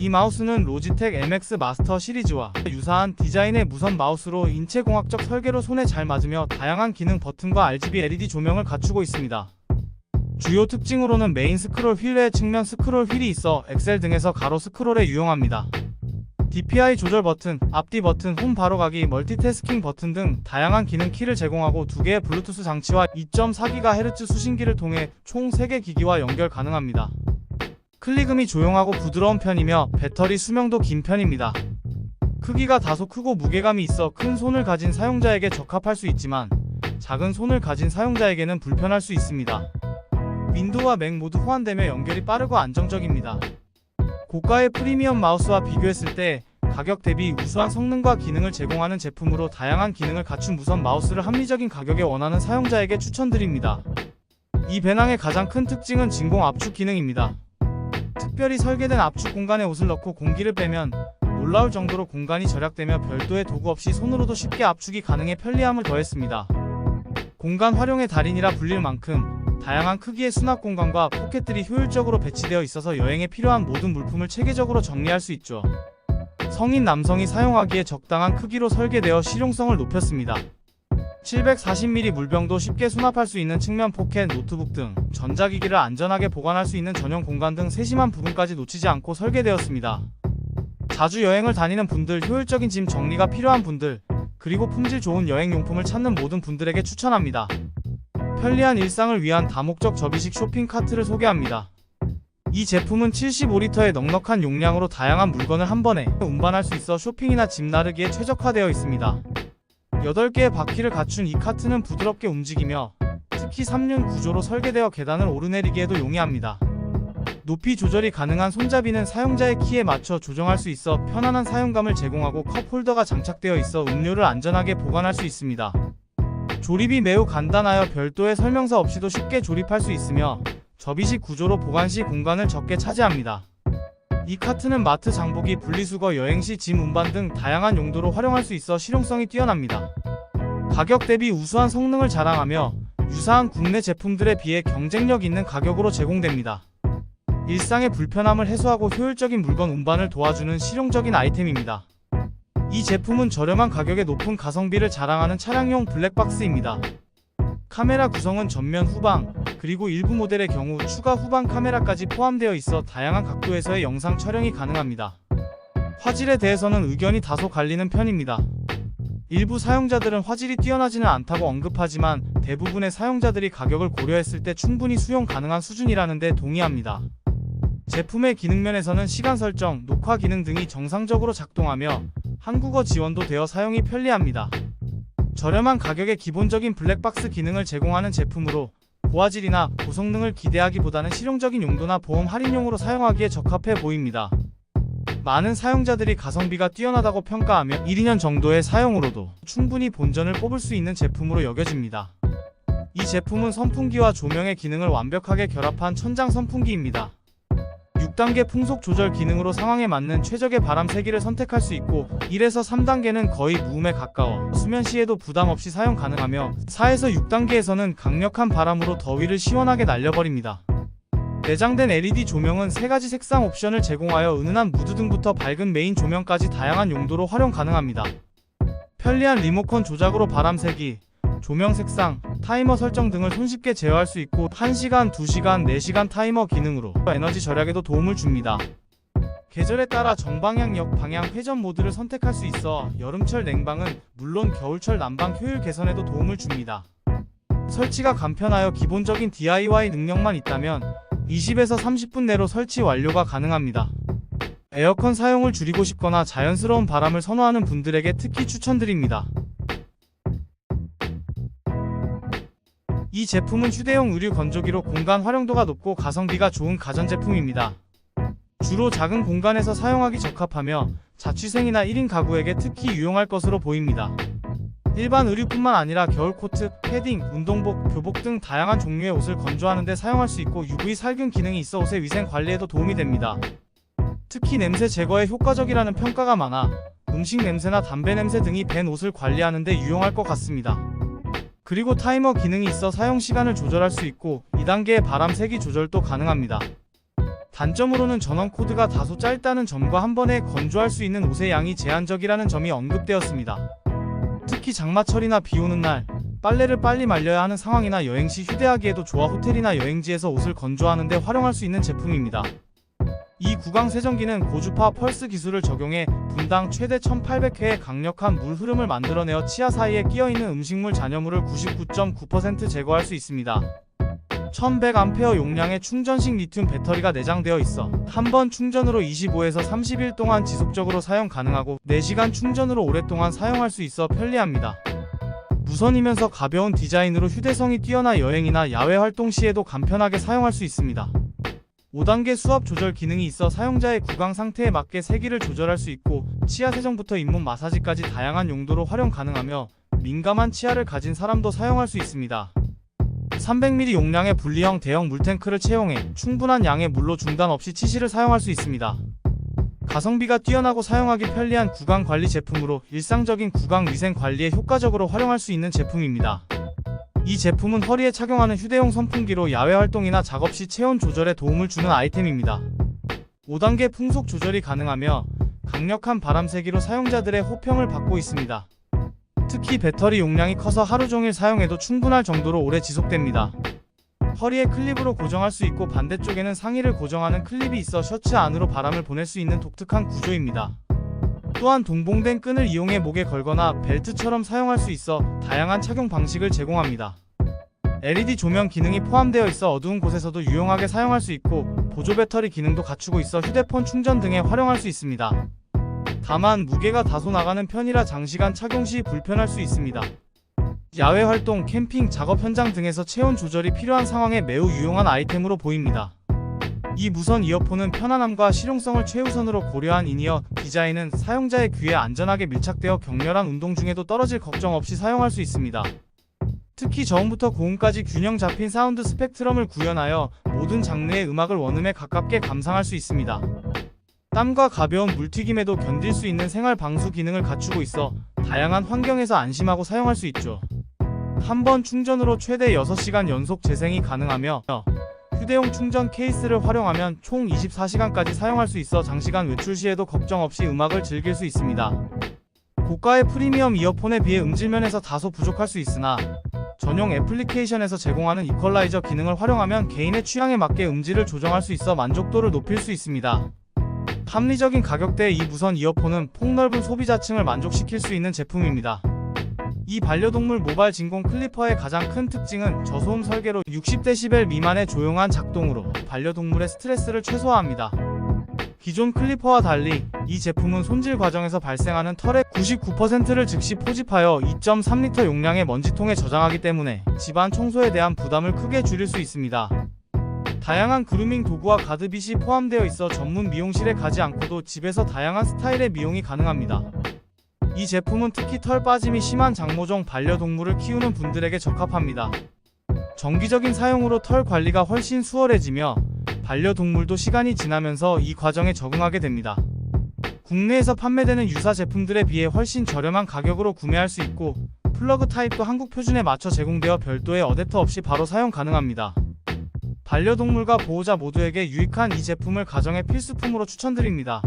이 마우스는 로지텍 MX 마스터 시리즈와 유사한 디자인의 무선 마우스로 인체공학적 설계로 손에 잘 맞으며 다양한 기능 버튼과 RGB LED 조명을 갖추고 있습니다. 주요 특징으로는 메인 스크롤 휠 외에 측면 스크롤 휠이 있어 엑셀 등에서 가로 스크롤에 유용합니다. DPI 조절 버튼, 앞뒤 버튼, 홈 바로가기, 멀티태스킹 버튼 등 다양한 기능 키를 제공하고 두 개의 블루투스 장치와 2.4GHz 수신기를 통해 총 3개 기기와 연결 가능합니다. 클릭음이 조용하고 부드러운 편이며 배터리 수명도 긴 편입니다. 크기가 다소 크고 무게감이 있어 큰 손을 가진 사용자에게 적합할 수 있지만 작은 손을 가진 사용자에게는 불편할 수 있습니다. 윈도우와 맥 모두 호환되며 연결이 빠르고 안정적입니다. 고가의 프리미엄 마우스와 비교했을 때 가격 대비 우수한 성능과 기능을 제공하는 제품으로 다양한 기능을 갖춘 무선 마우스를 합리적인 가격에 원하는 사용자에게 추천드립니다. 이 배낭의 가장 큰 특징은 진공 압축 기능입니다. 특별히 설계된 압축 공간에 옷을 넣고 공기를 빼면 놀라울 정도로 공간이 절약되며 별도의 도구 없이 손으로도 쉽게 압축이 가능해 편리함을 더했습니다. 공간 활용의 달인이라 불릴 만큼 다양한 크기의 수납 공간과 포켓들이 효율적으로 배치되어 있어서 여행에 필요한 모든 물품을 체계적으로 정리할 수 있죠. 성인 남성이 사용하기에 적당한 크기로 설계되어 실용성을 높였습니다. 740ml 물병도 쉽게 수납할 수 있는 측면 포켓, 노트북 등 전자기기를 안전하게 보관할 수 있는 전용 공간 등 세심한 부분까지 놓치지 않고 설계되었습니다. 자주 여행을 다니는 분들, 효율적인 짐 정리가 필요한 분들, 그리고 품질 좋은 여행용품을 찾는 모든 분들에게 추천합니다. 편리한 일상을 위한 다목적 접이식 쇼핑 카트를 소개합니다. 이 제품은 75리터의 넉넉한 용량으로 다양한 물건을 한 번에 운반할 수 있어 쇼핑이나 짐 나르기에 최적화되어 있습니다. 8개의 바퀴를 갖춘 이 카트는 부드럽게 움직이며 특히 3륜 구조로 설계되어 계단을 오르내리기에도 용이합니다. 높이 조절이 가능한 손잡이는 사용자의 키에 맞춰 조정할 수 있어 편안한 사용감을 제공하고 컵 홀더가 장착되어 있어 음료를 안전하게 보관할 수 있습니다. 조립이 매우 간단하여 별도의 설명서 없이도 쉽게 조립할 수 있으며 접이식 구조로 보관 시 공간을 적게 차지합니다. 이 카트는 마트 장보기, 분리수거, 여행시 짐 운반 등 다양한 용도로 활용할 수 있어 실용성이 뛰어납니다. 가격 대비 우수한 성능을 자랑하며 유사한 국내 제품들에 비해 경쟁력 있는 가격으로 제공됩니다. 일상의 불편함을 해소하고 효율적인 물건 운반을 도와주는 실용적인 아이템입니다. 이 제품은 저렴한 가격에 높은 가성비를 자랑하는 차량용 블랙박스입니다. 카메라 구성은 전면 후방, 그리고 일부 모델의 경우 추가 후방 카메라까지 포함되어 있어 다양한 각도에서의 영상 촬영이 가능합니다. 화질에 대해서는 의견이 다소 갈리는 편입니다. 일부 사용자들은 화질이 뛰어나지는 않다고 언급하지만 대부분의 사용자들이 가격을 고려했을 때 충분히 수용 가능한 수준이라는데 동의합니다. 제품의 기능면에서는 시간 설정, 녹화 기능 등이 정상적으로 작동하며 한국어 지원도 되어 사용이 편리합니다. 저렴한 가격에 기본적인 블랙박스 기능을 제공하는 제품으로 고화질이나 고성능을 기대하기보다는 실용적인 용도나 보험 할인용으로 사용하기에 적합해 보입니다. 많은 사용자들이 가성비가 뛰어나다고 평가하며 1, 2년 정도의 사용으로도 충분히 본전을 뽑을 수 있는 제품으로 여겨집니다. 이 제품은 선풍기와 조명의 기능을 완벽하게 결합한 천장 선풍기입니다. 6단계 풍속 조절 기능으로 상황에 맞는 최적의 바람 세기를 선택할 수 있고 1에서 3단계는 거의 무음에 가까워 수면 시에도 부담 없이 사용 가능하며 4에서 6단계에서는 강력한 바람으로 더위를 시원하게 날려버립니다. 내장된 LED 조명은 3가지 색상 옵션을 제공하여 은은한 무드 등부터 밝은 메인 조명까지 다양한 용도로 활용 가능합니다. 편리한 리모컨 조작으로 바람 세기, 조명 색상, 타이머 설정 등을 손쉽게 제어할 수 있고 1시간, 2시간, 4시간 타이머 기능으로 에너지 절약에도 도움을 줍니다. 계절에 따라 정방향 역방향 회전 모드를 선택할 수 있어 여름철 냉방은 물론 겨울철 난방 효율 개선에도 도움을 줍니다. 설치가 간편하여 기본적인 DIY 능력만 있다면 20에서 30분 내로 설치 완료가 가능합니다. 에어컨 사용을 줄이고 싶거나 자연스러운 바람을 선호하는 분들에게 특히 추천드립니다. 이 제품은 휴대용 의류 건조기로 공간 활용도가 높고 가성비가 좋은 가전제품입니다. 주로 작은 공간에서 사용하기 적합하며 자취생이나 1인 가구에게 특히 유용할 것으로 보입니다. 일반 의류뿐만 아니라 겨울 코트, 패딩, 운동복, 교복 등 다양한 종류의 옷을 건조하는 데 사용할 수 있고 UV 살균 기능이 있어 옷의 위생 관리에도 도움이 됩니다. 특히 냄새 제거에 효과적이라는 평가가 많아 음식 냄새나 담배 냄새 등이 밴 옷을 관리하는 데 유용할 것 같습니다. 그리고 타이머 기능이 있어 사용 시간을 조절할 수 있고 2단계의 바람 세기 조절도 가능합니다. 단점으로는 전원 코드가 다소 짧다는 점과 한 번에 건조할 수 있는 옷의 양이 제한적이라는 점이 언급되었습니다. 특히 장마철이나 비 오는 날 빨래를 빨리 말려야 하는 상황이나 여행 시 휴대하기에도 좋아 호텔이나 여행지에서 옷을 건조하는데 활용할 수 있는 제품입니다. 이 구강 세정기는 고주파 펄스 기술을 적용해 분당 최대 1800회의 강력한 물 흐름을 만들어내어 치아 사이에 끼어있는 음식물 잔여물을 99.9% 제거할 수 있습니다. 1100A 용량의 충전식 리튬 배터리가 내장되어 있어 한 번 충전으로 25에서 30일 동안 지속적으로 사용 가능하고 4시간 충전으로 오랫동안 사용할 수 있어 편리합니다. 무선이면서 가벼운 디자인으로 휴대성이 뛰어나 여행이나 야외 활동 시에도 간편하게 사용할 수 있습니다. 5단계 수압 조절 기능이 있어 사용자의 구강 상태에 맞게 세기를 조절할 수 있고 치아 세정부터 잇몸 마사지까지 다양한 용도로 활용 가능하며 민감한 치아를 가진 사람도 사용할 수 있습니다. 300ml 용량의 분리형 대형 물탱크를 채용해 충분한 양의 물로 중단 없이 치실을 사용할 수 있습니다. 가성비가 뛰어나고 사용하기 편리한 구강 관리 제품으로 일상적인 구강 위생 관리에 효과적으로 활용할 수 있는 제품입니다. 이 제품은 허리에 착용하는 휴대용 선풍기로 야외 활동이나 작업 시 체온 조절에 도움을 주는 아이템입니다. 5단계 풍속 조절이 가능하며 강력한 바람 세기로 사용자들의 호평을 받고 있습니다. 특히 배터리 용량이 커서 하루 종일 사용해도 충분할 정도로 오래 지속됩니다. 허리에 클립으로 고정할 수 있고 반대쪽에는 상의를 고정하는 클립이 있어 셔츠 안으로 바람을 보낼 수 있는 독특한 구조입니다. 또한 동봉된 끈을 이용해 목에 걸거나 벨트처럼 사용할 수 있어 다양한 착용 방식을 제공합니다. LED 조명 기능이 포함되어 있어 어두운 곳에서도 유용하게 사용할 수 있고 보조 배터리 기능도 갖추고 있어 휴대폰 충전 등에 활용할 수 있습니다. 다만 무게가 다소 나가는 편이라 장시간 착용 시 불편할 수 있습니다. 야외 활동, 캠핑, 작업 현장 등에서 체온 조절이 필요한 상황에 매우 유용한 아이템으로 보입니다. 이 무선 이어폰은 편안함과 실용성을 최우선으로 고려한 인이어 디자인은 사용자의 귀에 안전하게 밀착되어 격렬한 운동 중에도 떨어질 걱정 없이 사용할 수 있습니다. 특히 저음부터 고음까지 균형 잡힌 사운드 스펙트럼을 구현하여 모든 장르의 음악을 원음에 가깝게 감상할 수 있습니다. 땀과 가벼운 물튀김에도 견딜 수 있는 생활 방수 기능을 갖추고 있어 다양한 환경에서 안심하고 사용할 수 있죠. 한 번 충전으로 최대 6시간 연속 재생이 가능하며 휴대용 충전 케이스를 활용하면 총 24시간까지 사용할 수 있어 장시간 외출 시에도 걱정 없이 음악을 즐길 수 있습니다. 고가의 프리미엄 이어폰에 비해 음질면에서 다소 부족할 수 있으나 전용 애플리케이션에서 제공하는 이퀄라이저 기능을 활용하면 개인의 취향에 맞게 음질을 조정할 수 있어 만족도를 높일 수 있습니다. 합리적인 가격대의 이 무선 이어폰은 폭넓은 소비자층을 만족시킬 수 있는 제품입니다. 이 반려동물 모발 진공 클리퍼의 가장 큰 특징은 저소음 설계로 60dB 미만의 조용한 작동으로 반려동물의 스트레스를 최소화합니다. 기존 클리퍼와 달리 이 제품은 손질 과정에서 발생하는 털의 99%를 즉시 포집하여 2.3리터 용량의 먼지통에 저장하기 때문에 집안 청소에 대한 부담을 크게 줄일 수 있습니다. 다양한 그루밍 도구와 가드빗이 포함되어 있어 전문 미용실에 가지 않고도 집에서 다양한 스타일의 미용이 가능합니다. 이 제품은 특히 털 빠짐이 심한 장모종 반려동물을 키우는 분들에게 적합합니다. 정기적인 사용으로 털 관리가 훨씬 수월해지며 반려동물도 시간이 지나면서 이 과정에 적응하게 됩니다. 국내에서 판매되는 유사 제품들에 비해 훨씬 저렴한 가격으로 구매할 수 있고 플러그 타입도 한국 표준에 맞춰 제공되어 별도의 어댑터 없이 바로 사용 가능합니다. 반려동물과 보호자 모두에게 유익한 이 제품을 가정의 필수품으로 추천드립니다.